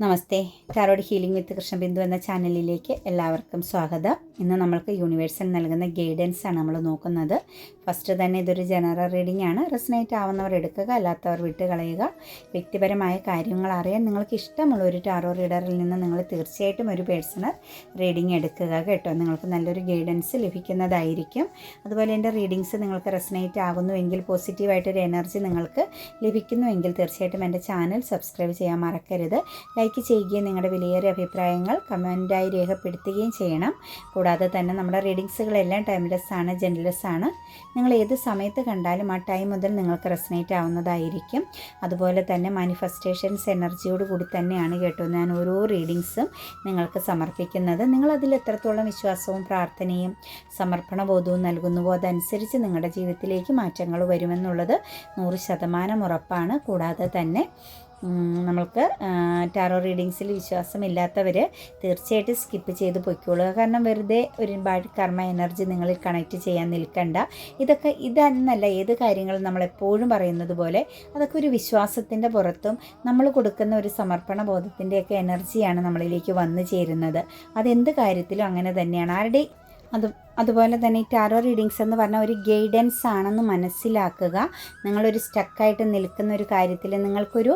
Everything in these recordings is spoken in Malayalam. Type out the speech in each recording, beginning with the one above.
Namaste. Tarot healing with Krishnabindu എന്ന ചാനലിലേക്ക് എല്ലാവർക്കും സ്വാഗതം. ഇന്ന് നമ്മൾക്ക് യൂണിവേഴ്സൽ നൽകുന്ന ഗൈഡൻസ് ആണ് നമ്മൾ നോക്കുന്നത്. ഫസ്റ്റ് തന്നെ ഇതൊരു ജനറൽ റീഡിംഗ് ആണ്. റെസനേറ്റ് ആവുന്നവർ എടുക്കുക അല്ലാത്തവർ വിട്ടുകളയുക. വ്യക്തിപരമായ കാര്യങ്ങൾ അറിയാൻ നിങ്ങൾക്ക് ഇഷ്ടമുള്ള ഒരു ടാറോ റീഡറിൽ നിന്ന് നിങ്ങൾ തീർച്ചയായിട്ടും ഒരു പേഴ്സണൽ റീഡിംഗ് എടുക്കുക കേട്ടോ. നിങ്ങൾക്ക് നല്ലൊരു ഗൈഡൻസ് ലഭിക്കുന്നതായിരിക്കും. അതുപോലെ എന്റെ റീഡിങ്സ് നിങ്ങൾക്ക് റെസനേറ്റ് ആകുന്നുവെങ്കിൽ പോസിറ്റീവായിട്ടൊരു എനർജി നിങ്ങൾക്ക് ലഭിക്കുന്നുവെങ്കിൽ തീർച്ചയായിട്ടും എന്റെ ചാനൽ സബ്സ്ക്രൈബ് ചെയ്യാൻ മറക്കരുത്. ലൈക്ക് ചെയ്യുകയും നിങ്ങളുടെ വിലയേറിയ അഭിപ്രായങ്ങൾ കമന്റായി രേഖപ്പെടുത്തുകയും ചെയ്യണം. കൂടാതെ തന്നെ നമ്മുടെ റീഡിങ്സുകളെല്ലാം ടൈംലെസ് ആണ് ജെൻലെസ് ആണ്. നിങ്ങൾ ഏത് സമയത്ത് കണ്ടാലും ആ ടൈം മുതൽ നിങ്ങൾക്ക് റെസനേറ്റ് ആവുന്നതായിരിക്കും. അതുപോലെ തന്നെ മാനിഫെസ്റ്റേഷൻസ് എനർജിയോട് കൂടി തന്നെയാണ് കേട്ടോ ഞാൻ ഓരോ റീഡിങ്സും നിങ്ങൾക്ക് സമർപ്പിക്കുന്നത്. നിങ്ങൾ അതിൽ എത്രത്തോളം വിശ്വാസവും പ്രാർത്ഥനയും സമർപ്പണ ബോധവും നൽകുന്നുവോ അതനുസരിച്ച് നിങ്ങളുടെ ജീവിതത്തിലേക്ക് മാറ്റങ്ങൾ വരുമെന്നുള്ളത് നൂറ് ശതമാനം ഉറപ്പാണ്. കൂടാതെ തന്നെ നമ്മൾക്ക് ടാറോ റീഡിങ്സിൽ വിശ്വാസമില്ലാത്തവർ തീർച്ചയായിട്ടും സ്കിപ്പ് ചെയ്ത് പൊയ്ക്കോളുക. കാരണം വെറുതെ ഒരു ബാഡ് കർമ്മ എനർജി നിങ്ങളിൽ കണക്ട് ചെയ്യാൻ നിൽക്കണ്ട. ഇതൊക്കെ ഇതെന്നല്ല ഏത് കാര്യങ്ങളും നമ്മളെപ്പോഴും പറയുന്നത് പോലെ അതൊക്കെ ഒരു വിശ്വാസത്തിന്റെ പുറത്തും നമ്മൾ കൊടുക്കുന്ന ഒരു സമർപ്പണ ബോധത്തിന്റെയൊക്കെ എനർജിയാണ് നമ്മളിലേക്ക് വന്നു ചേരുന്നത്. അതെന്ത് കാര്യത്തിലും അങ്ങനെ തന്നെയാണ്. ആരുടെ അത് അതുപോലെ തന്നെ ഈ ടാറോ റീഡിങ്സ് എന്ന് പറഞ്ഞാൽ ഒരു ഗൈഡൻസ് ആണെന്ന് മനസ്സിലാക്കുക. നിങ്ങളൊരു സ്റ്റക്കായിട്ട് നിൽക്കുന്ന ഒരു കാര്യത്തിൽ നിങ്ങൾക്കൊരു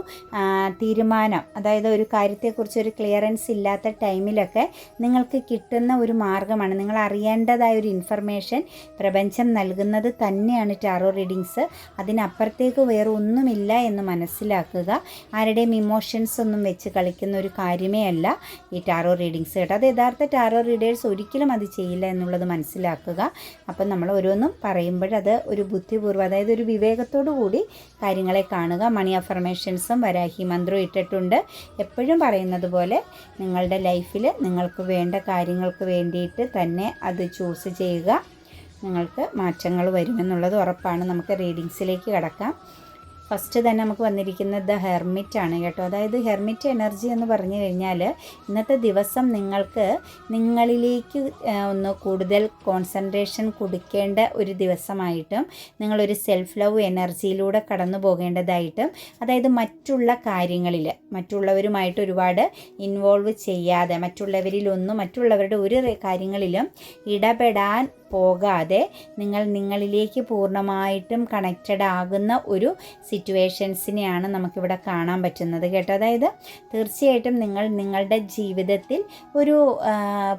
തീരുമാനം അതായത് ഒരു കാര്യത്തെക്കുറിച്ച് ഒരു ക്ലിയറൻസ് ഇല്ലാത്ത ടൈമിലൊക്കെ നിങ്ങൾക്ക് കിട്ടുന്ന ഒരു മാർഗമാണ് നിങ്ങൾ അറിയേണ്ടതായ ഒരു ഇൻഫർമേഷൻ പ്രപഞ്ചം നൽകുന്നത് തന്നെയാണ് ടാറോ റീഡിങ്സ് അതിനപ്പുറത്തേക്ക് വേറെ ഒന്നുമില്ല എന്ന് മനസ്സിലാക്കുക. ആരുടെയും ഇമോഷൻസ് ഒന്നും വെച്ച് കളിക്കുന്ന ഒരു കാര്യമേ അല്ല ഈ ടാറോ റീഡിങ്സ് കേട്ടോ. അത് യഥാർത്ഥ ടാറോ റീഡേഴ്സ് ഒരിക്കലും അത് ചെയ്യില്ല എന്നുള്ളത് മനസ്സിലാക്കുക. അപ്പം നമ്മൾ ഓരോന്നും പറയുമ്പോഴത് ഒരു ബുദ്ധിപൂർവം അതായത് ഒരു വിവേകത്തോടു കൂടി കാര്യങ്ങളെ കാണുക. മണി അഫർമേഷൻസും വരാഹി മന്ത്രവും ഇട്ടിട്ടുണ്ട്. എപ്പോഴും പറയുന്നത് പോലെ നിങ്ങളുടെ ലൈഫിൽ നിങ്ങൾക്ക് വേണ്ട കാര്യങ്ങൾക്ക് വേണ്ടിയിട്ട് തന്നെ അത് ചൂസ് ചെയ്യുക. നിങ്ങൾക്ക് മാറ്റങ്ങൾ വരുമെന്നുള്ളത് ഉറപ്പാണ്. നമുക്ക് റീഡിങ്സിലേക്ക് കിടക്കാം. ഫസ്റ്റ് തന്നെ നമുക്ക് വന്നിരിക്കുന്നത് ദ ഹെർമിറ്റ് ആണ് കേട്ടോ. അതായത് ഹെർമിറ്റ് എനർജി എന്ന് പറഞ്ഞു കഴിഞ്ഞാൽ ഇന്നത്തെ ദിവസം നിങ്ങൾക്ക് നിങ്ങളിലേക്ക് ഒന്ന് കൂടുതൽ കോൺസെൻട്രേഷൻ കൊടുക്കേണ്ട ഒരു ദിവസമായിട്ടും നിങ്ങളൊരു സെൽഫ് ലവ് എനർജിയിലൂടെ കടന്നു പോകേണ്ടതായിട്ടും അതായത് മറ്റുള്ള കാര്യങ്ങളിൽ മറ്റുള്ളവരുമായിട്ട് ഒരുപാട് ഇൻവോൾവ് ചെയ്യാതെ മറ്റുള്ളവരിലൊന്നും മറ്റുള്ളവരുടെ ഒരു കാര്യങ്ങളിലും ഇടപെടാൻ പോകാതെ നിങ്ങൾ നിങ്ങളിലേക്ക് പൂർണമായിട്ടും കണക്റ്റഡ് ആകുന്ന ഒരു സിറ്റുവേഷൻസിനെയാണ് നമുക്കിവിടെ കാണാൻ പറ്റുന്നത് കേട്ടോ. അതായത് തീർച്ചയായിട്ടും നിങ്ങൾ നിങ്ങളുടെ ജീവിതത്തിൽ ഒരു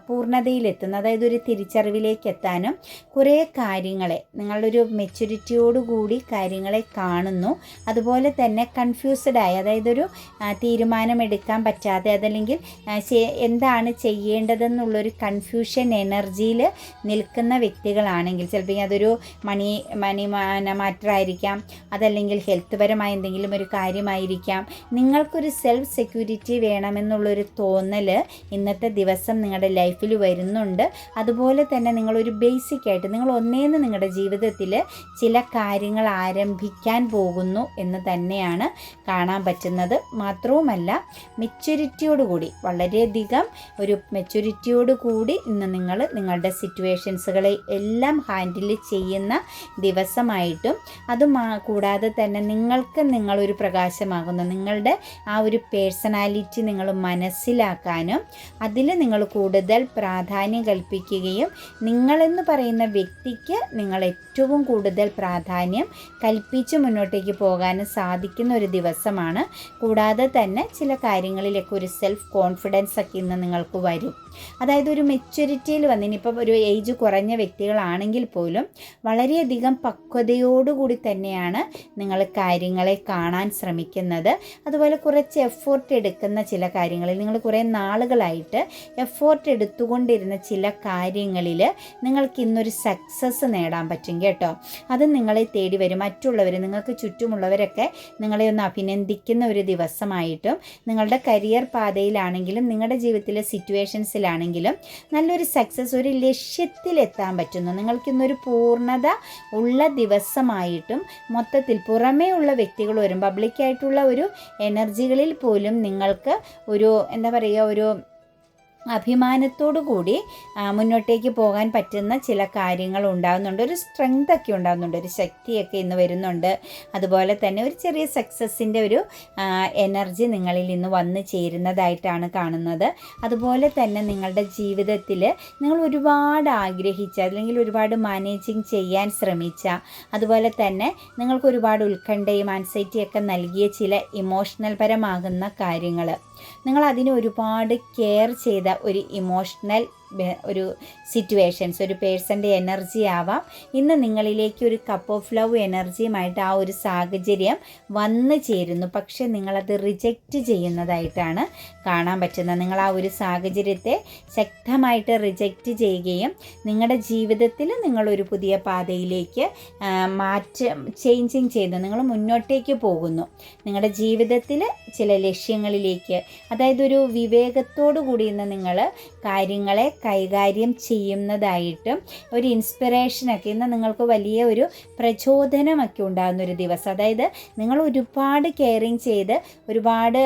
പൂർണതയിലെത്തുന്ന അതായത് ഒരു തിരിച്ചറിവിലേക്ക് എത്താനും കുറേ കാര്യങ്ങളെ നിങ്ങളൊരു മെച്യൂരിറ്റിയോടുകൂടി കാര്യങ്ങളെ കാണുന്നു. അതുപോലെ തന്നെ കൺഫ്യൂസ്ഡ് ആയി അതായത് ഒരു തീരുമാനമെടുക്കാൻ പറ്റാതെ അതല്ലെങ്കിൽ എന്താണ് ചെയ്യേണ്ടതെന്നുള്ളൊരു കൺഫ്യൂഷൻ എനർജിയിൽ നിൽക്കുന്ന വ്യക്തികളാണെങ്കിൽ ചിലപ്പോൾ അതൊരു മണി മണി മാറ്റർ ആയിരിക്കാം അതല്ലെങ്കിൽ ഹെൽത്ത് പരമായ എന്തെങ്കിലും ഒരു കാര്യമായിരിക്കാം. നിങ്ങൾക്കൊരു സെൽഫ് സെക്യൂരിറ്റി വേണമെന്നുള്ളൊരു തോന്നൽ ഇന്നത്തെ ദിവസം നിങ്ങളുടെ ലൈഫിൽ വരുന്നുണ്ട്. അതുപോലെ തന്നെ നിങ്ങളൊരു ബേസിക് ആയിട്ട് നിങ്ങൾ ഒന്നേന്ന് നിങ്ങളുടെ ജീവിതത്തിൽ ചില കാര്യങ്ങൾ ആരംഭിക്കാൻ പോകുന്നു എന്ന് തന്നെയാണ് കാണാൻ പറ്റുന്നത്. മാത്രവുമല്ല മെച്യൂരിറ്റിയോടുകൂടി വളരെയധികം ഒരു മെച്യൂരിറ്റിയോട് കൂടി ഇന്ന് നിങ്ങൾ നിങ്ങളുടെ സിറ്റുവേഷൻസുകളെ എല്ലാം ഹാൻഡിൽ ചെയ്യുന്ന ദിവസമായിട്ടും അത് കൂടാതെ തന്നെ നിങ്ങൾക്ക് നിങ്ങളൊരു പ്രകാശമാകുന്ന. നിങ്ങളുടെ ആ ഒരു പേഴ്സണാലിറ്റി നിങ്ങൾ മനസ്സിലാക്കാനും അതിൽ നിങ്ങൾ കൂടുതൽ പ്രാധാന്യം കൽപ്പിക്കുകയും നിങ്ങളെന്ന് പറയുന്ന വ്യക്തിക്ക് നിങ്ങൾ ഏറ്റവും കൂടുതൽ പ്രാധാന്യം കൽപ്പിച്ച് മുന്നോട്ടേക്ക് പോകാനും സാധിക്കുന്ന ഒരു ദിവസമാണ്. കൂടാതെ തന്നെ ചില കാര്യങ്ങളിലൊക്കെ ഒരു സെൽഫ് കോൺഫിഡൻസ് ഒക്കെ ഇന്ന് നിങ്ങൾക്ക് വരും. അതായത് ഒരു മെച്യൂരിറ്റിയിൽ വന്ന് ഒരു ഏജ് കുറഞ്ഞ വ്യക്തികളാണെങ്കിൽ പോലും വളരെയധികം പക്വതയോടുകൂടി തന്നെയാണ് നിങ്ങൾ കാര്യങ്ങളെ കാണാൻ ശ്രമിക്കുന്നത്. അതുപോലെ കുറച്ച് എഫോർട്ട് എടുക്കുന്ന ചില കാര്യങ്ങളിൽ നിങ്ങൾ കുറേ നാളുകളായിട്ട് എഫോർട്ട് എടുത്തുകൊണ്ടിരുന്ന ചില കാര്യങ്ങളിൽ നിങ്ങൾക്ക് ഇന്നൊരു സക്സസ് നേടാൻ പറ്റും കേട്ടോ. അത് നിങ്ങളെ തേടി വരും. മറ്റുള്ളവർ നിങ്ങൾക്ക് ചുറ്റുമുള്ളവരൊക്കെ നിങ്ങളെ ഒന്ന് അഭിനന്ദിക്കുന്ന ഒരു ദിവസമായിട്ടും നിങ്ങളുടെ കരിയർ പാതയിലാണെങ്കിലും നിങ്ങളുടെ ജീവിതത്തിലെ സിറ്റുവേഷൻസിലാണെങ്കിലും നല്ലൊരു സക്സസ് ഒരു ലക്ഷ്യത്തിലെത്താൻ പറ്റുന്നു. നിങ്ങൾക്കിന്നൊരു പൂർണത ഉള്ള ദിവസമായിട്ടും മൊത്തത്തിൽ പുറമേ ഉള്ള വ്യക്തികൾ വരും. പബ്ലിക്കായിട്ടുള്ള ഒരു എനർജികളിൽ പോലും നിങ്ങൾക്ക് ഒരു എന്താ പറയുക ഒരു അഭിമാനത്തോടു കൂടി മുന്നോട്ടേക്ക് പോകാൻ പറ്റുന്ന ചില കാര്യങ്ങൾ ഉണ്ടാകുന്നുണ്ട് ഒരു സ്ട്രെങ്ത് ഒക്കെ ഉണ്ടാകുന്നുണ്ട് ഒരു ശക്തിയൊക്കെ ഇന്ന് വരുന്നുണ്ട്. അതുപോലെ തന്നെ ഒരു ചെറിയ സക്സസ്സിന്റെ ഒരു എനർജി നിങ്ങളിൽ ഇന്ന് വന്നു ചേരുന്നതായിട്ടാണ് കാണുന്നത്. അതുപോലെ തന്നെ നിങ്ങളുടെ ജീവിതത്തിൽ നിങ്ങൾ ഒരുപാട് ആഗ്രഹിച്ച അല്ലെങ്കിൽ ഒരുപാട് മാനേജിങ് ചെയ്യാൻ ശ്രമിച്ച അതുപോലെ തന്നെ നിങ്ങൾക്ക് ഒരുപാട് ഉത്കണ്ഠയും ആൻസൈറ്റിയൊക്കെ നൽകിയ ചില ഇമോഷണൽ പരമാകുന്ന കാര്യങ്ങൾ നിങ്ങൾ അതിന് ഒരുപാട് കെയർ ചെയ്ത ഒരു ഇമോഷണൽ ഒരു സിറ്റുവേഷൻസ് ഒരു പേഴ്സന്റെ എനർജി ആവാം. ഇന്ന് നിങ്ങളിലേക്ക് ഒരു കപ്പ് ഓഫ് ലവ് എനർജിയുമായിട്ട് ആ ഒരു സാഹചര്യം വന്നു ചേരുന്നു. പക്ഷേ നിങ്ങളത് റിജക്റ്റ് ചെയ്യുന്നതായിട്ടാണ് കാണാൻ പറ്റുന്നത്. നിങ്ങൾ ആ ഒരു സാഹചര്യത്തെ ശക്തമായിട്ട് റിജക്റ്റ് ചെയ്യുകയും നിങ്ങളുടെ ജീവിതത്തിൽ നിങ്ങളൊരു പുതിയ പാതയിലേക്ക് മാറ്റം ചേഞ്ചിങ് ചെയ്യുന്നു നിങ്ങൾ മുന്നോട്ടേക്ക് പോകുന്നു. നിങ്ങളുടെ ജീവിതത്തിൽ ചില ലക്ഷ്യങ്ങളിലേക്ക് അതായത് ഒരു വിവേകത്തോടു കൂടി ഇന്ന് നിങ്ങൾ കാര്യങ്ങളെ കൈകാര്യം ചെയ്യുന്നതായിട്ടും ഒരു ഇൻസ്പിറേഷനൊക്കെ ഇന്ന് നിങ്ങൾക്ക് വലിയ ഒരു പ്രചോദനമൊക്കെ ഉണ്ടാകുന്ന ഒരു ദിവസം. അതായത് നിങ്ങൾ ഒരുപാട് കെയറിങ് ചെയ്ത് ഒരുപാട്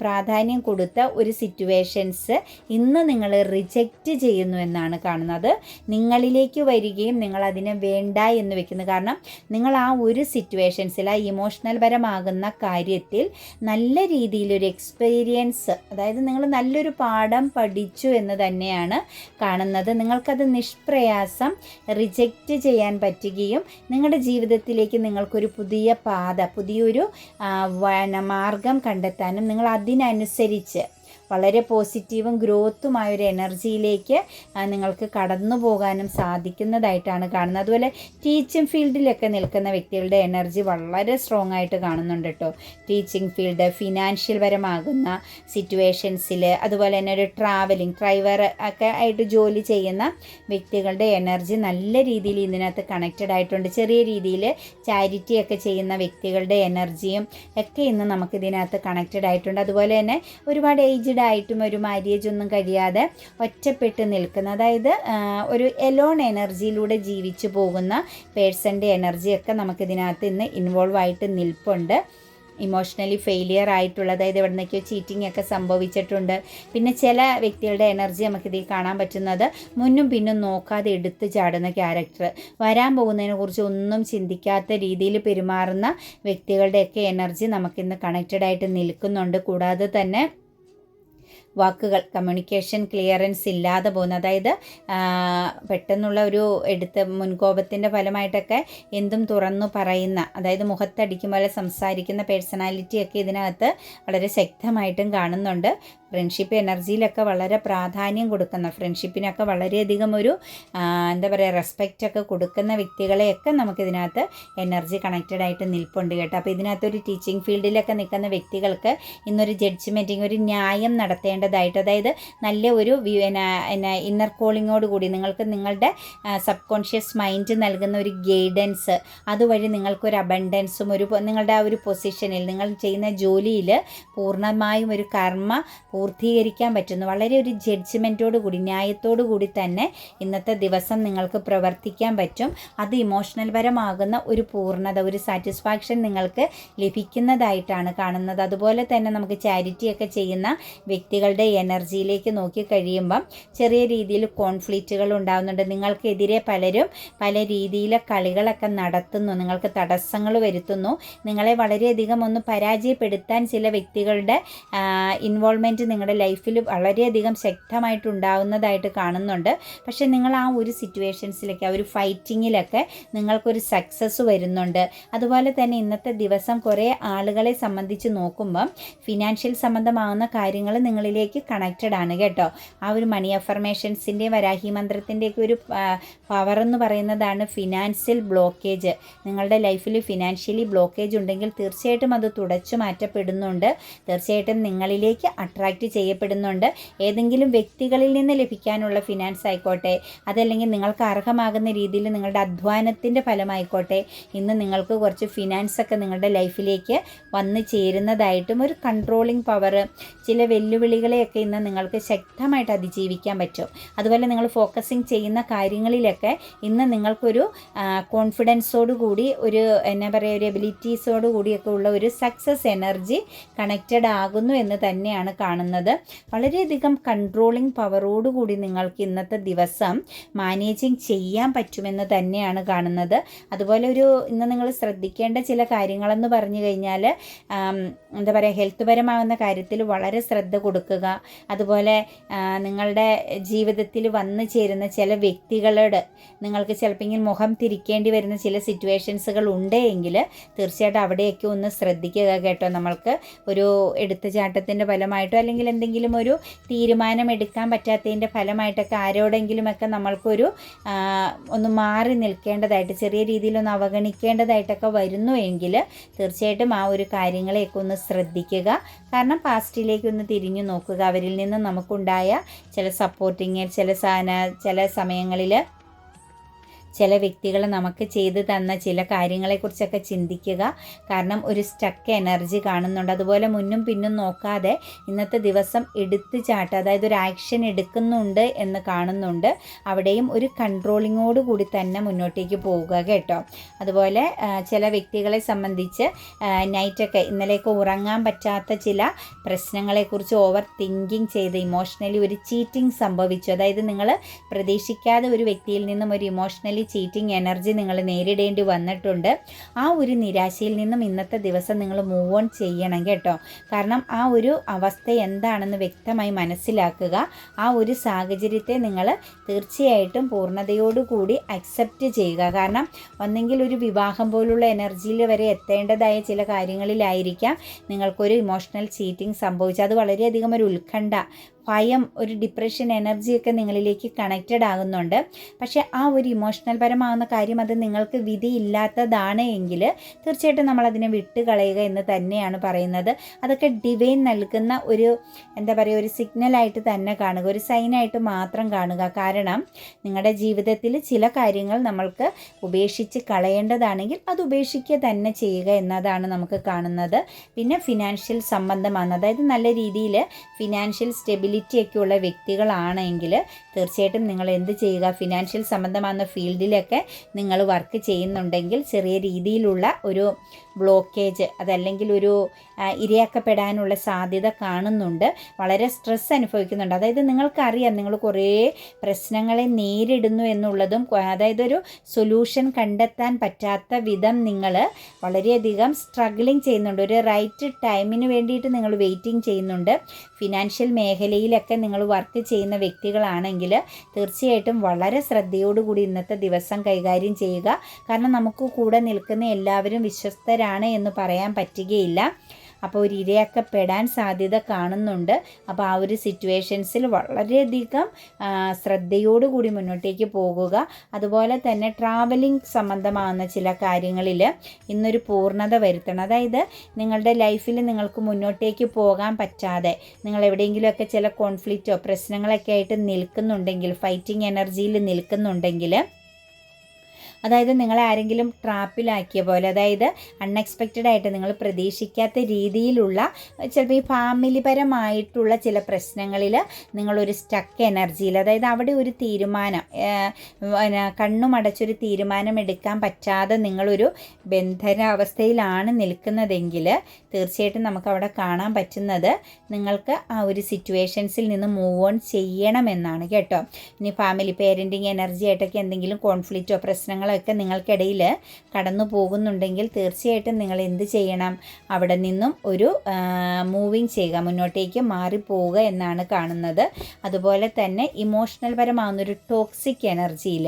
പ്രാധാന്യം കൊടുത്ത ഒരു സിറ്റുവേഷൻസ് ഇന്ന് നിങ്ങൾ റിജക്റ്റ് ചെയ്യുന്നു എന്നാണ് കാണുന്നത്. നിങ്ങളിലേക്ക് വരികയും നിങ്ങൾ അതിനെ വേണ്ട എന്ന് വെക്കുന്നു. കാരണം നിങ്ങൾ ആ ഒരു സിറ്റുവേഷൻസിൽ ആ ഇമോഷണൽ പരമാകുന്ന കാര്യത്തിൽ നല്ല രീതിയിലൊരു എക്സ്പീരിയൻസ് അതായത് നിങ്ങൾ നല്ലൊരു പാഠം പഠിച്ചു എന്ന് തന്നെയാണ് കാണുന്നത്. നിങ്ങൾക്കത് നിഷ്പ്രയാസം റിജക്റ്റ് ചെയ്യാൻ പറ്റുകയും നിങ്ങളുടെ ജീവിതത്തിലേക്ക് നിങ്ങൾക്കൊരു പുതിയ പാത പുതിയൊരു മാർഗം കണ്ടെത്താനും നിങ്ങൾ അതിനനുസരിച്ച് വളരെ പോസിറ്റീവും ഗ്രോത്തുമായ ഒരു എനർജിയിലേക്ക് നിങ്ങൾക്ക് കടന്നു പോകാനും സാധിക്കുന്നതായിട്ടാണ് കാണുന്നത്. അതുപോലെ ടീച്ചിങ് ഫീൽഡിലൊക്കെ നിൽക്കുന്ന വ്യക്തികളുടെ എനർജി വളരെ സ്ട്രോങ് ആയിട്ട് കാണുന്നുണ്ട് കേട്ടോ ടീച്ചിങ് ഫീൽഡ് ഫിനാൻഷ്യൽ പരമാകുന്ന സിറ്റുവേഷൻസിൽ അതുപോലെ തന്നെ ഒരു ട്രാവലിംഗ് ഡ്രൈവർ ഒക്കെ ആയിട്ട് ജോലി ചെയ്യുന്ന വ്യക്തികളുടെ എനർജി നല്ല രീതിയിൽ ഇതിനകത്ത് കണക്റ്റഡ് ആയിട്ടുണ്ട്. ചെറിയ രീതിയിൽ ചാരിറ്റി ഒക്കെ ചെയ്യുന്ന വ്യക്തികളുടെ എനർജിയും ഒക്കെ ഇന്ന് നമുക്ക് ഇതിനകത്ത് കണക്റ്റഡ് ആയിട്ടുണ്ട്. അതുപോലെ തന്നെ ഒരുപാട് ഏജ്ഡ് ആയിട്ടും ഒരു മാര്യേജ് ഒന്നും കഴിയാതെ ഒറ്റപ്പെട്ട് നിൽക്കുന്ന അതായത് ഒരു എലോൺ എനർജിയിലൂടെ ജീവിച്ചു പോകുന്ന പേഴ്സന്റെ എനർജിയൊക്കെ നമുക്കിതിനകത്ത് ഇന്ന് ഇൻവോൾവ് ആയിട്ട് നിൽപ്പുണ്ട്. ഇമോഷണലി ഫെയിലിയർ ആയിട്ടുള്ള അതായത് എവിടെ നിന്നൊക്കെയോ ചീറ്റിംഗ് ഒക്കെ സംഭവിച്ചിട്ടുണ്ട്. പിന്നെ ചില വ്യക്തികളുടെ എനർജി നമുക്കിതിൽ കാണാൻ പറ്റുന്നത് മുന്നും പിന്നും നോക്കാതെ എടുത്തു ചാടുന്ന ക്യാരക്ടർ വരാൻ പോകുന്നതിനെക്കുറിച്ച് ഒന്നും ചിന്തിക്കാത്ത രീതിയിൽ പെരുമാറുന്ന വ്യക്തികളുടെയൊക്കെ എനർജി നമുക്കിന്ന് കണക്റ്റഡ് ആയിട്ട് നിൽക്കുന്നുണ്ട്. കൂടാതെ തന്നെ വാക്കുകൾ കമ്മ്യൂണിക്കേഷൻ ക്ലിയറൻസ് ഇല്ലാതെ പോകുന്നത് അതായത് പെട്ടെന്നുള്ള ഒരു എടുത്ത് മുൻകോപത്തിന്റെ ഫലമായിട്ടൊക്കെ എന്തും തുറന്നു പറയുന്ന അതായത് മുഖത്തടിക്കും പോലെ സംസാരിക്കുന്ന പേഴ്സണാലിറ്റിയൊക്കെ ഇതിനകത്ത് വളരെ ശക്തമായിട്ടും കാണുന്നുണ്ട്. ഫ്രണ്ട്ഷിപ്പ് എനർജിയിലൊക്കെ വളരെ പ്രാധാന്യം കൊടുക്കുന്ന ഫ്രണ്ട്ഷിപ്പിനൊക്കെ വളരെയധികം ഒരു എന്താ പറയുക റെസ്പെക്റ്റ് ഒക്കെ കൊടുക്കുന്ന വ്യക്തികളെയൊക്കെ നമുക്കിതിനകത്ത് എനർജി കണക്റ്റഡ് ആയിട്ട് നിൽപ്പുണ്ട് കേട്ടോ. അപ്പോൾ ഇതിനകത്ത് ഒരു ടീച്ചിങ് ഫീൽഡിലൊക്കെ നിൽക്കുന്ന വ്യക്തികൾക്ക് ഇന്നൊരു ജഡ്ജ്മെന്റിങ് ഒരു ന്യായം നടത്തേണ്ടതായിട്ട് അതായത് നല്ല ഒരു പിന്നെ ഇന്നർ കോളിങ്ങോട് കൂടി നിങ്ങൾക്ക് നിങ്ങളുടെ സബ് കോൺഷ്യസ് മൈൻഡ് നൽകുന്ന ഒരു ഗൈഡൻസ് അതുവഴി നിങ്ങൾക്കൊരു അബണ്ടൻസും ഒരു നിങ്ങളുടെ ആ ഒരു പൊസിഷനിൽ നിങ്ങൾ ചെയ്യുന്ന ജോലിയിൽ പൂർണമായും ഒരു കർമ്മ പൂർത്തീകരിക്കാൻ പറ്റുന്നു. വളരെ ഒരു ജഡ്ജ്മെന്റോട് കൂടി ന്യായത്തോടു കൂടി തന്നെ ഇന്നത്തെ ദിവസം നിങ്ങൾക്ക് പ്രവർത്തിക്കാൻ പറ്റും. അത് ഇമോഷണൽ പരമാകുന്ന ഒരു പൂർണത ഒരു സാറ്റിസ്ഫാക്ഷൻ നിങ്ങൾക്ക് ലഭിക്കുന്നതായിട്ടാണ് കാണുന്നത്. അതുപോലെ തന്നെ നമുക്ക് ചാരിറ്റിയൊക്കെ ചെയ്യുന്ന ചെയ്യുന്ന വ്യക്തികളുടെ എനർജിയിലേക്ക് നോക്കി കഴിയുമ്പം ചെറിയ രീതിയിൽ കോൺഫ്ലിക്റ്റുകൾ ഉണ്ടാകുന്നുണ്ട് നിങ്ങൾക്കെതിരെ പലരും പല രീതിയിലെ കളികളൊക്കെ നടത്തുന്നു. നിങ്ങൾക്ക് തടസ്സങ്ങൾ വരുത്തുന്നു. നിങ്ങളെ വളരെയധികം ഒന്ന് പരാജയപ്പെടുത്താൻ ചില വ്യക്തികളുടെ ഇൻവോൾവ്മെന്റ് നിങ്ങളുടെ ലൈഫിൽ വളരെയധികം ശക്തമായിട്ടുണ്ടാവുന്നതായിട്ട് കാണുന്നുണ്ട്. പക്ഷേ നിങ്ങൾ ആ ഒരു സിറ്റുവേഷൻസിലൊക്കെ ആ ഒരു ഫൈറ്റിങ്ങിലൊക്കെ നിങ്ങൾക്കൊരു സക്സസ് വരുന്നുണ്ട്. അതുപോലെ തന്നെ ഇന്നത്തെ ദിവസം കുറേ ആളുകളെ സംബന്ധിച്ച് നോക്കുമ്പം ഫിനാൻഷ്യൽ സംബന്ധമാകുന്ന കാര്യങ്ങൾ നിങ്ങളിലേക്ക് കണക്റ്റഡ് ആണ് കേട്ടോ. ആ ഒരു മണി അഫർമേഷൻസിന്റെ വരാഹി മന്ത്രത്തിന്റെയൊക്കെ ഒരു പവർ എന്ന് പറയുന്നതാണ് ഫിനാൻഷ്യൽ ബ്ലോക്കേജ് നിങ്ങളുടെ ലൈഫിൽ ഫിനാൻഷ്യലി ബ്ലോക്കേജ് ഉണ്ടെങ്കിൽ തീർച്ചയായിട്ടും അത് തുടച്ചു മാറ്റപ്പെടുന്നുണ്ട്. തീർച്ചയായിട്ടും നിങ്ങളിലേക്ക് അട്രാക്റ്റ് ചെയ്യപ്പെടുന്നുണ്ട്. ഏതെങ്കിലും വ്യക്തികളിൽ നിന്ന് ലഭിക്കാനുള്ള ഫിനാൻസ് ആയിക്കോട്ടെ അതല്ലെങ്കിൽ നിങ്ങൾക്ക് അർഹമാകുന്ന രീതിയിൽ നിങ്ങളുടെ അധ്വാനത്തിന്റെ ഫലമായിക്കോട്ടെ ഇന്ന് നിങ്ങൾക്ക് കുറച്ച് ഫിനാൻസ് ഒക്കെ നിങ്ങളുടെ ലൈഫിലേക്ക് വന്നു ചേരുന്നതായിട്ടും ഒരു കൺട്രോളിങ് പവർ ചില വെല്ലുവിളികളെ വെല്ലുവിളികളെയൊക്കെ ഇന്ന് നിങ്ങൾക്ക് ശക്തമായിട്ട് അതിജീവിക്കാൻ പറ്റും. അതുപോലെ നിങ്ങൾ ഫോക്കസിങ് ചെയ്യുന്ന കാര്യങ്ങളിലൊക്കെ ഇന്ന് നിങ്ങൾക്കൊരു കോൺഫിഡൻസോടുകൂടി ഒരു എന്നാ പറയുക ഒരു എബിലിറ്റീസോട് കൂടിയൊക്കെ ഉള്ള ഒരു സക്സസ് എനർജി കണക്റ്റഡ് ആകുന്നു എന്ന് തന്നെയാണ് കാണുന്നത്. വളരെയധികം കൺട്രോളിങ് പവറോടുകൂടി നിങ്ങൾക്ക് ഇന്നത്തെ ദിവസം മാനേജിങ് ചെയ്യാൻ പറ്റുമെന്ന് തന്നെയാണ് കാണുന്നത്. അതുപോലെ ഒരു ഇന്ന് നിങ്ങൾ ശ്രദ്ധിക്കേണ്ട ചില കാര്യങ്ങളെന്ന് പറഞ്ഞു കഴിഞ്ഞാൽ എന്താ പറയുക ഹെൽത്ത് പരമാകുന്ന കാര്യത്തിൽ വളരെ ശ്രദ്ധ കൊടുക്കുക അതുപോലെ നിങ്ങളുടെ ജീവിതത്തിൽ വന്നു ചേരുന്ന ചില വ്യക്തികളോട് നിങ്ങൾക്ക് ചിലപ്പോൾ മുഖം തിരിക്കേണ്ടി വരുന്ന ചില സിറ്റുവേഷൻസുകൾ ഉണ്ടെങ്കിൽ തീർച്ചയായിട്ടും അവിടെയൊക്കെ ഒന്ന് ശ്രദ്ധിക്കുക കേട്ടോ. നമ്മൾക്ക് ഒരു എടുത്തുചാട്ടത്തിന്റെ ഫലമായിട്ടോ അല്ലെങ്കിൽ എന്തെങ്കിലും ഒരു തീരുമാനം എടുക്കാൻ പറ്റാത്തതിന്റെ ഫലമായിട്ടൊക്കെ ആരോടെങ്കിലുമൊക്കെ നമ്മൾക്കൊരു ഒന്ന് മാറി നിൽക്കേണ്ടതായിട്ട് ചെറിയ രീതിയിലൊന്ന് അവഗണിക്കേണ്ടതായിട്ടൊക്കെ വരുന്നു എങ്കിൽ തീർച്ചയായിട്ടും ആ ഒരു കാര്യങ്ങളെയൊക്കെ ഒന്ന് ശ്രദ്ധിക്കുക. കാരണം പാസ്റ്റിലേക്ക് ഒന്ന് തിരിഞ്ഞു നോക്കുക. അവരിൽ നിന്ന് നമുക്കുണ്ടായ ചില സപ്പോർട്ടിങ് ചില സാധന ചില സമയങ്ങളിൽ ചില വ്യക്തികൾ നമുക്ക് ചെയ്തു തന്ന ചില കാര്യങ്ങളെക്കുറിച്ചൊക്കെ ചിന്തിക്കുക. കാരണം ഒരു സ്റ്റക്ക് എനർജി കാണുന്നുണ്ട്. അതുപോലെ മുന്നും പിന്നും നോക്കാതെ ഇന്നത്തെ ദിവസം എടുത്തു ചാട്ട് അതായത് ഒരു ആക്ഷൻ എടുക്കുന്നുണ്ട് എന്ന് കാണുന്നുണ്ട്. അവിടെയും ഒരു കൺട്രോളിങ്ങോട് കൂടി തന്നെ മുന്നോട്ടേക്ക് പോവുക കേട്ടോ. അതുപോലെ ചില വ്യക്തികളെ സംബന്ധിച്ച് നൈറ്റൊക്കെ ഇന്നലെയൊക്കെ ഉറങ്ങാൻ പറ്റാത്ത ചില പ്രശ്നങ്ങളെക്കുറിച്ച് ഓവർ തിങ്കിങ് ചെയ്ത് ഇമോഷണലി ഒരു ചീറ്റിംഗ് സംഭവിച്ചു. അതായത് നിങ്ങൾ പ്രതീക്ഷിക്കാതെ ഒരു വ്യക്തിയിൽ നിന്നും ഒരു ഇമോഷണലി ചീറ്റിംഗ് എനർജി നിങ്ങൾ നേരിടേണ്ടി വന്നിട്ടുണ്ട്. ആ ഒരു നിരാശയിൽ നിന്നും ഇന്നത്തെ ദിവസം നിങ്ങൾ മൂവ് ഓൺ ചെയ്യണം കേട്ടോ. കാരണം ആ ഒരു അവസ്ഥ എന്താണെന്ന് വ്യക്തമായി മനസ്സിലാക്കുക. ആ ഒരു സാഹചര്യത്തെ നിങ്ങൾ തീർച്ചയായിട്ടും പൂർണതയോടുകൂടി അക്സെപ്റ്റ് ചെയ്യുക. കാരണം ഒന്നെങ്കിൽ ഒരു വിവാഹം പോലുള്ള എനർജിയിൽ വരെ എത്തേണ്ടതായ ചില കാര്യങ്ങളിലായിരിക്കാം നിങ്ങൾക്കൊരു ഇമോഷണൽ ചീറ്റിംഗ് സംഭവിച്ചത്. വളരെയധികം ഒരു ഉത്കണ്ഠ ഭയം ഒരു ഡിപ്രഷൻ എനർജിയൊക്കെ നിങ്ങളിലേക്ക് കണക്റ്റഡ് ആകുന്നുണ്ട്. പക്ഷേ ആ ഒരു ഇമോഷണൽ പരമാകുന്ന കാര്യം അത് നിങ്ങൾക്ക് വിധിയില്ലാത്തതാണ് എങ്കിൽ തീർച്ചയായിട്ടും നമ്മളതിനെ വിട്ടുകളയുക എന്ന് തന്നെയാണ് പറയുന്നത്. അതൊക്കെ ഡിവൈൻ നൽകുന്ന ഒരു എന്താ പറയുക ഒരു സിഗ്നലായിട്ട് തന്നെ കാണുക ഒരു സൈനായിട്ട് മാത്രം കാണുക. കാരണം നിങ്ങളുടെ ജീവിതത്തിൽ ചില കാര്യങ്ങൾ നമ്മൾക്ക് ഉപേക്ഷിച്ച് കളയേണ്ടതാണെങ്കിൽ അത് ഉപേക്ഷിക്കുക തന്നെ ചെയ്യുക എന്നതാണ് നമുക്ക് കാണുന്നത്. പിന്നെ ഫിനാൻഷ്യൽ സംബന്ധമാണ്. അതായത് നല്ല രീതിയിൽ ഫിനാൻഷ്യൽ സ്റ്റെബിലിറ്റി ഒക്കെ വ്യക്തികളാണെങ്കിൽ തീർച്ചയായിട്ടും നിങ്ങൾ എന്ത് ചെയ്യുക ഫിനാൻഷ്യൽ സംബന്ധമാകുന്ന ഫീൽഡിലൊക്കെ നിങ്ങൾ വർക്ക് ചെയ്യുന്നുണ്ടെങ്കിൽ ചെറിയ രീതിയിലുള്ള ഒരു ബ്ലോക്കേജ് അതല്ലെങ്കിൽ ഒരു ഇരയാക്കപ്പെടാനുള്ള സാധ്യത കാണുന്നുണ്ട്. വളരെ സ്ട്രെസ് അനുഭവിക്കുന്നുണ്ട്. അതായത് നിങ്ങൾക്കറിയാം നിങ്ങൾ കുറേ പ്രശ്നങ്ങളെ നേരിടുന്നു എന്നുള്ളതും അതായത് ഒരു സൊല്യൂഷൻ കണ്ടെത്താൻ പറ്റാത്ത വിധം നിങ്ങൾ വളരെയധികം സ്ട്രഗ്ലിംഗ് ചെയ്യുന്നുണ്ട്. ഒരു റൈറ്റ് ടൈമിന് വേണ്ടിയിട്ട് നിങ്ങൾ വെയിറ്റിംഗ് ചെയ്യുന്നുണ്ട്. ഫിനാൻഷ്യൽ മേഖലയിലൊക്കെ നിങ്ങൾ വർക്ക് ചെയ്യുന്ന വ്യക്തികളാണെങ്കിൽ തീർച്ചയായിട്ടും വളരെ ശ്രദ്ധയോടുകൂടി ഇന്നത്തെ ദിവസം കൈകാര്യം ചെയ്യുക. കാരണം നമുക്ക് കൂടെ നിൽക്കുന്ന എല്ലാവരും വിശ്വസ്തരാണ് എന്ന് പറയാൻ പറ്റുകയില്ല. അപ്പോൾ ഒരു ഇരയൊക്കെ പെടാൻ സാധ്യത കാണുന്നുണ്ട്. അപ്പോൾ ആ ഒരു സിറ്റുവേഷൻസിൽ വളരെയധികം ശ്രദ്ധയോടുകൂടി മുന്നോട്ടേക്ക് പോകുക. അതുപോലെ തന്നെ ട്രാവലിംഗ് സംബന്ധമാകുന്ന ചില കാര്യങ്ങളിൽ ഇന്നൊരു പൂർണത വരുത്തണം. അതായത് നിങ്ങളുടെ ലൈഫിൽ നിങ്ങൾക്ക് മുന്നോട്ടേക്ക് പോകാൻ പറ്റാതെ നിങ്ങൾ എവിടെയെങ്കിലുമൊക്കെ ചില കോൺഫ്ലിക്റ്റോ പ്രശ്നങ്ങളൊക്കെ ആയിട്ട് നിൽക്കുന്നുണ്ടെങ്കിൽ ഫൈറ്റിംഗ് എനർജിയിൽ നിൽക്കുന്നുണ്ടെങ്കിൽ അതായത് നിങ്ങളെ ആരെങ്കിലും ട്രാപ്പിലാക്കിയ പോലെ അതായത് അൺഎക്സ്പെക്റ്റഡ് ആയിട്ട് നിങ്ങൾ പ്രതീക്ഷിക്കാത്ത രീതിയിലുള്ള ചിലപ്പോൾ ഈ ഫാമിലിപരമായിട്ടുള്ള ചില പ്രശ്നങ്ങളിൽ നിങ്ങളൊരു സ്റ്റക്ക് എനർജിയിൽ അതായത് അവിടെ ഒരു തീരുമാനം കണ്ണുമടച്ചൊരു തീരുമാനം എടുക്കാൻ പറ്റാതെ നിങ്ങളൊരു ബന്ധനാവസ്ഥയിലാണ് നിൽക്കുന്നതെങ്കിൽ തീർച്ചയായിട്ടും നമുക്ക് അവിടെ കാണാൻ പറ്റുന്നത് നിങ്ങൾക്ക് ആ ഒരു സിറ്റുവേഷൻസിൽ നിന്ന് മൂവ് ഓൺ ചെയ്യണമെന്നാണ് കേട്ടോ. ഇനി ഫാമിലി പേരന്റിങ് എനർജി ആയിട്ടൊക്കെ എന്തെങ്കിലും കോൺഫ്ലിക്റ്റോ പ്രശ്നങ്ങളോ ഒക്കെ നിങ്ങൾക്കിടയിൽ കടന്നു പോകുന്നുണ്ടെങ്കിൽ തീർച്ചയായിട്ടും നിങ്ങൾ എന്ത് ചെയ്യണം? അവിടെ നിന്നും ഒരു മൂവിങ് ചെയ്യുക മുന്നോട്ടേക്ക് മാറിപ്പോവുക എന്നാണ് കാണുന്നത്. അതുപോലെ തന്നെ ഇമോഷണൽ പരമാകുന്നൊരു ടോക്സിക് എനർജിയിൽ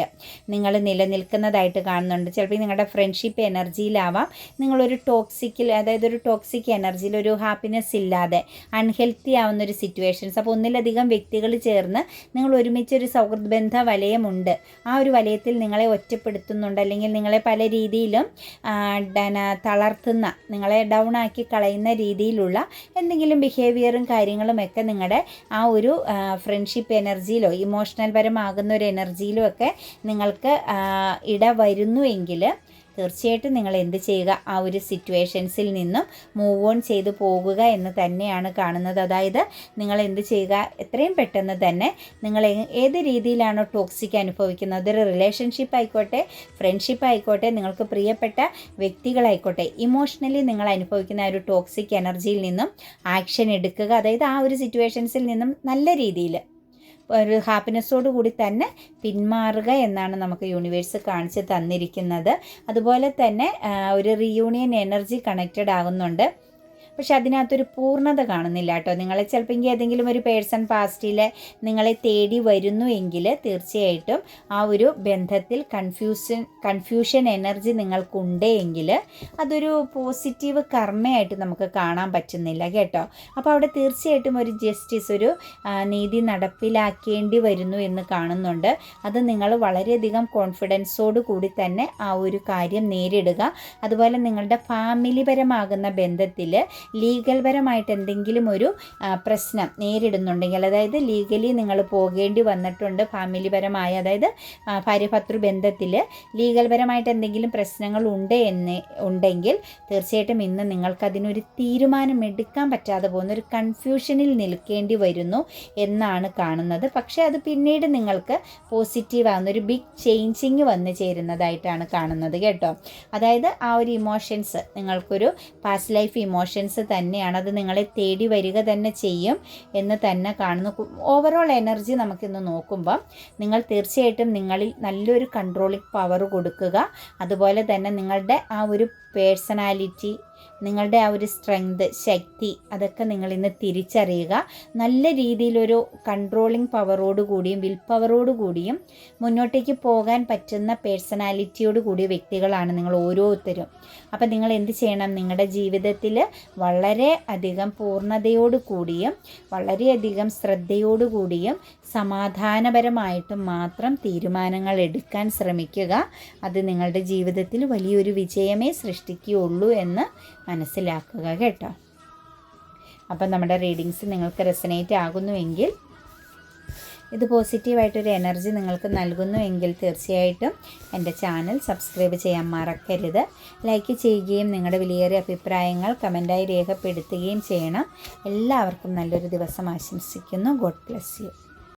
നിങ്ങൾ നിലനിൽക്കുന്നതായിട്ട് കാണുന്നുണ്ട്. ചിലപ്പോൾ നിങ്ങളുടെ ഫ്രണ്ട്ഷിപ്പ് എനർജിയിലാവാം നിങ്ങളൊരു ടോക്സിക്കിൽ അതായത് ഒരു ടോക്സിക് എനർജിയിൽ ഒരു ഹാപ്പിനെസ് ഇല്ലാതെ അൺഹെൽത്തി ആവുന്ന ഒരു സിറ്റുവേഷൻസ് അപ്പോൾ ഒന്നിലധികം വ്യക്തികൾ ചേർന്ന് നിങ്ങൾ ഒരുമിച്ച് ഒരു സൗഹൃദ ബന്ധ വലയമുണ്ട്. ആ ഒരു വലയത്തിൽ നിങ്ങളെ ഒറ്റപ്പെടുത്തുന്ന നടത്തുന്നുണ്ട് അല്ലെങ്കിൽ നിങ്ങളെ പല രീതിയിലും തളർത്തുന്ന നിങ്ങളെ ഡൗൺ ആക്കി കളയുന്ന രീതിയിലുള്ള എന്തെങ്കിലും ബിഹേവിയറും കാര്യങ്ങളും ഒക്കെ നിങ്ങളുടെ ആ ഒരു ഫ്രണ്ട്ഷിപ്പ് എനർജിയിലോ ഇമോഷണൽ പരമാകുന്ന ഒരു എനർജിയിലോ ഒക്കെ നിങ്ങൾക്ക് ഇട വരുന്നുവെങ്കിൽ തീർച്ചയായിട്ടും നിങ്ങൾ എന്ത് ചെയ്യുക? ആ ഒരു സിറ്റുവേഷൻസിൽ നിന്നും മൂവ് ഓൺ ചെയ്തു പോകുക എന്ന് തന്നെയാണ് കാണുന്നത്. അതായത് നിങ്ങൾ എന്ത് ചെയ്യുക? എത്രയും പെട്ടെന്ന് തന്നെ നിങ്ങൾ ഏത് രീതിയിലാണോ ടോക്സിക് അനുഭവിക്കുന്നത്? ഒരു റിലേഷൻഷിപ്പ് ആയിക്കോട്ടെ ഫ്രണ്ട്ഷിപ്പ് ആയിക്കോട്ടെ നിങ്ങൾക്ക് പ്രിയപ്പെട്ട വ്യക്തികളായിക്കോട്ടെ ഇമോഷണലി നിങ്ങൾ അനുഭവിക്കുന്ന ഒരു ടോക്സിക് എനർജിയിൽ നിന്നും ആക്ഷൻ എടുക്കുക. അതായത് ആ ഒരു സിറ്റുവേഷൻസിൽ നിന്നും നല്ല രീതിയിൽ ഒരു ഹാപ്പിനെസ്സോടു കൂടി തന്നെ പിന്മാറുക എന്നാണ് നമുക്ക് യൂണിവേഴ്സ് കാണിച്ച് തന്നിരിക്കുന്നത്. അതുപോലെ തന്നെ ഒരു റിയൂണിയൻ എനർജി കണക്റ്റഡ് ആകുന്നുണ്ട് പക്ഷെ അതിനകത്തൊരു പൂർണത കാണുന്നില്ല കേട്ടോ. നിങ്ങളെ ചിലപ്പോൾ ഏതെങ്കിലും ഒരു പേഴ്സൺ പാസ്റ്റിൽ നിങ്ങളെ തേടി വരുന്നു എങ്കിൽ തീർച്ചയായിട്ടും ആ ഒരു ബന്ധത്തിൽ കൺഫ്യൂഷൻ കൺഫ്യൂഷൻ എനർജി നിങ്ങൾക്കുണ്ട് എങ്കിൽ അതൊരു പോസിറ്റീവ് കർമ്മയായിട്ട് നമുക്ക് കാണാൻ പറ്റുന്നില്ല കേട്ടോ. അപ്പോൾ അവിടെ തീർച്ചയായിട്ടും ഒരു ജസ്റ്റിസ് ഒരു നീതി നടപ്പിലാക്കേണ്ടി വരുന്നു എന്ന് കാണുന്നുണ്ട്. അത് നിങ്ങൾ വളരെയധികം കോൺഫിഡൻസോട് കൂടി തന്നെ ആ ഒരു കാര്യം നേരിടുക. അതുപോലെ നിങ്ങളുടെ ഫാമിലിപരമാകുന്ന ബന്ധത്തിൽ ലീഗൽ പരമായിട്ട് എന്തെങ്കിലും ഒരു പ്രശ്നം നേരിടുന്നുണ്ടെങ്കിൽ അതായത് ലീഗലി നിങ്ങൾ പോകേണ്ടി വന്നിട്ടുണ്ട് ഫാമിലി പരമായ അതായത് ഭാര്യഭർത്തൃ ബന്ധത്തിൽ ലീഗൽ പരമായിട്ട് എന്തെങ്കിലും പ്രശ്നങ്ങൾ ഉണ്ട് എന്ന് ഉണ്ടെങ്കിൽ തീർച്ചയായിട്ടും ഇന്ന് നിങ്ങൾക്കതിനൊരു തീരുമാനം എടുക്കാൻ പറ്റാതെ പോകുന്ന ഒരു കൺഫ്യൂഷനിൽ നിൽക്കേണ്ടി വരുന്നു എന്നാണ് കാണുന്നത്. പക്ഷേ അത് പിന്നീട് നിങ്ങൾക്ക് പോസിറ്റീവ് ആകുന്ന ഒരു ബിഗ് ചേഞ്ചിങ് വന്നു ചേരുന്നതായിട്ടാണ് കാണുന്നത് കേട്ടോ. അതായത് ആ ഒരു ഇമോഷൻസ് നിങ്ങൾക്കൊരു പാസ്റ്റ് ലൈഫ് ഇമോഷൻസ് തന്നെയാണ്. അത് നിങ്ങളെ തേടി വരിക തന്നെ ചെയ്യും എന്ന് തന്നെ കാണുന്നു. ഓവറോൾ എനർജി നമുക്കിന്ന് നോക്കുമ്പം നിങ്ങൾ തീർച്ചയായിട്ടും നിങ്ങളിൽ നല്ലൊരു കൺട്രോളിങ് പവർ കൊടുക്കുക. അതുപോലെ തന്നെ നിങ്ങളുടെ ആ ഒരു പേഴ്സണാലിറ്റി നിങ്ങളുടെ ആ ഒരു സ്ട്രെങ്ത് ശക്തി അതൊക്കെ നിങ്ങൾ ഇന്ന് തിരിച്ചറിയുക. നല്ല രീതിയിലൊരു കൺട്രോളിങ് പവറോട് കൂടിയും വിൽ പവറോട് കൂടിയും മുന്നോട്ടേക്ക് പോകാൻ പറ്റുന്ന പേഴ്സണാലിറ്റിയോട് കൂടിയ വ്യക്തികളാണ് നിങ്ങൾ ഓരോരുത്തരും. അപ്പം നിങ്ങൾ എന്ത് ചെയ്യണം? നിങ്ങളുടെ ജീവിതത്തിൽ വളരെ അധികം പൂർണതയോട് കൂടിയും വളരെയധികം ശ്രദ്ധയോട് കൂടിയും സമാധാനപരമായിട്ടും മാത്രം തീരുമാനങ്ങൾ എടുക്കാൻ ശ്രമിക്കുക. അത് നിങ്ങളുടെ ജീവിതത്തിൽ വലിയൊരു വിജയമേ സൃഷ്ടിക്കുകയുള്ളൂ എന്ന് മനസ്സിലാക്കുക കേട്ടോ. അപ്പം നമ്മുടെ റീഡിങ്സ് നിങ്ങൾക്ക് റെസനേറ്റ് ആകുന്നുവെങ്കിൽ ഇത് പോസിറ്റീവായിട്ടൊരു എനർജി നിങ്ങൾക്ക് നൽകുന്നു എങ്കിൽ തീർച്ചയായിട്ടും എന്റെ ചാനൽ സബ്സ്ക്രൈബ് ചെയ്യാൻ മറക്കരുത്. ലൈക്ക് ചെയ്യുകയും നിങ്ങളുടെ വിലയേറിയ അഭിപ്രായങ്ങൾ കമന്റായി രേഖപ്പെടുത്തുകയും ചെയ്യണം. എല്ലാവർക്കും നല്ലൊരു ദിവസം ആശംസിക്കുന്നു. God bless you.